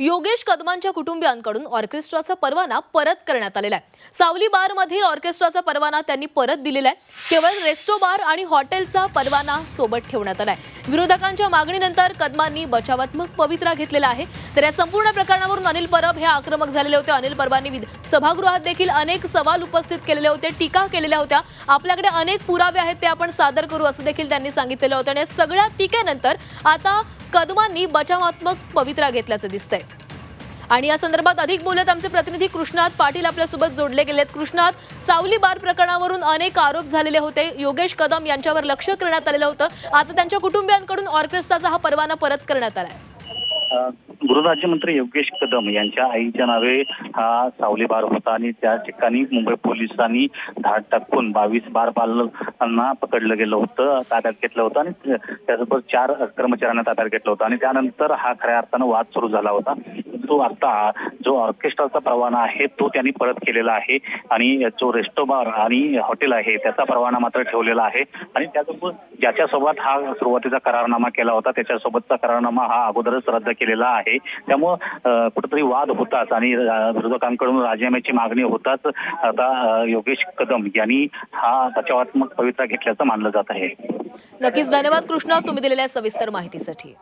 योगेश कदमांच्या कुटुंबियांकडून ऑर्केस्ट्राचा परवाना परत करण्यात आलेला आहे. सावली बार मधील ऑर्केस्ट्राचा परवाना त्यांनी परत दिलेला आहे. केवळ रेस्टो बार आणि हॉटेलचा परवाना सोबत ठेवण्यात आलाय विरोधकांच्या मागणीनंतर कदमांनी बचावात्मक पवित्रा घेतलेला आहे. तर या संपूर्ण प्रकरणावरून अनिल परब हे आक्रमक झालेले होते. अनिल परबांनी विध- सभागृहात देखील अनेक सवाल उपस्थित केलेले होते टीका केलेल्या होत्या. आपल्याकडे अनेक पुरावे आहेत ते आपण सादर करू असं देखील त्यांनी सांगितलेलं होतं. आणि या सगळ्या टीकेनंतर आता कदमांनी बचावात्मक पवित्रा घेतल्याचं दिसतंय. आणि या संदर्भात अधिक बोलत आमचे प्रतिनिधी कृष्णात पाटील आपल्यासोबत जोडले गेलेत. कृष्णात सावली बार प्रकरणावरून अनेक आरोप झालेले होते. योगेश कदम यांच्यावर लक्ष करण्यात आलेलं होतं. आता त्यांच्या कुटुंबियांकडून ऑर्केस्ट्राचा हा परवाना परत करण्यात आलाय. अ, गृहराज्यमंत्री योगेश कदम यांच्या आईच्या नावे हा सावली बार होता आणि त्या ठिकाणी मुंबई पोलिसांनी धाड टाकून बावीस बार बालकांना पकडलं गेलं होतं ताब्यात घेतलं होतं आणि त्याचबरोबर चार कर्मचाऱ्यांना ताब्यात घेतलं होतं. आणि त्यानंतर हा खऱ्या अर्थानं वाद सुरू झाला होता. तो आता जो ऑर्केस्ट्राचा परवाना आहे तो त्यांनी परत केलेला आहे. आणि जो रेस्टोबार आणि हॉटेल आहे त्याचा परवाना मात्र ठेवलेला आहे. आणि त्यासोबत ज्याच्यासोबत हा सुरुवातीचा करारनामा केला होता त्याच्यासोबतचा करारनामा हा अगोदरच रद्द केलेला आहे. त्यामुळं कुठेतरी वाद होताच आणि विरोधकांकडून राजीनाम्याची मागणी होताच आता योगेश कदम यांनी हा बचावात्मक पवित्रा घेतल्याचं मानलं जात आहे. नक्कीच. धन्यवाद कृष्णा. तुम्ही दिलेल्या सविस्तर माहितीसाठी.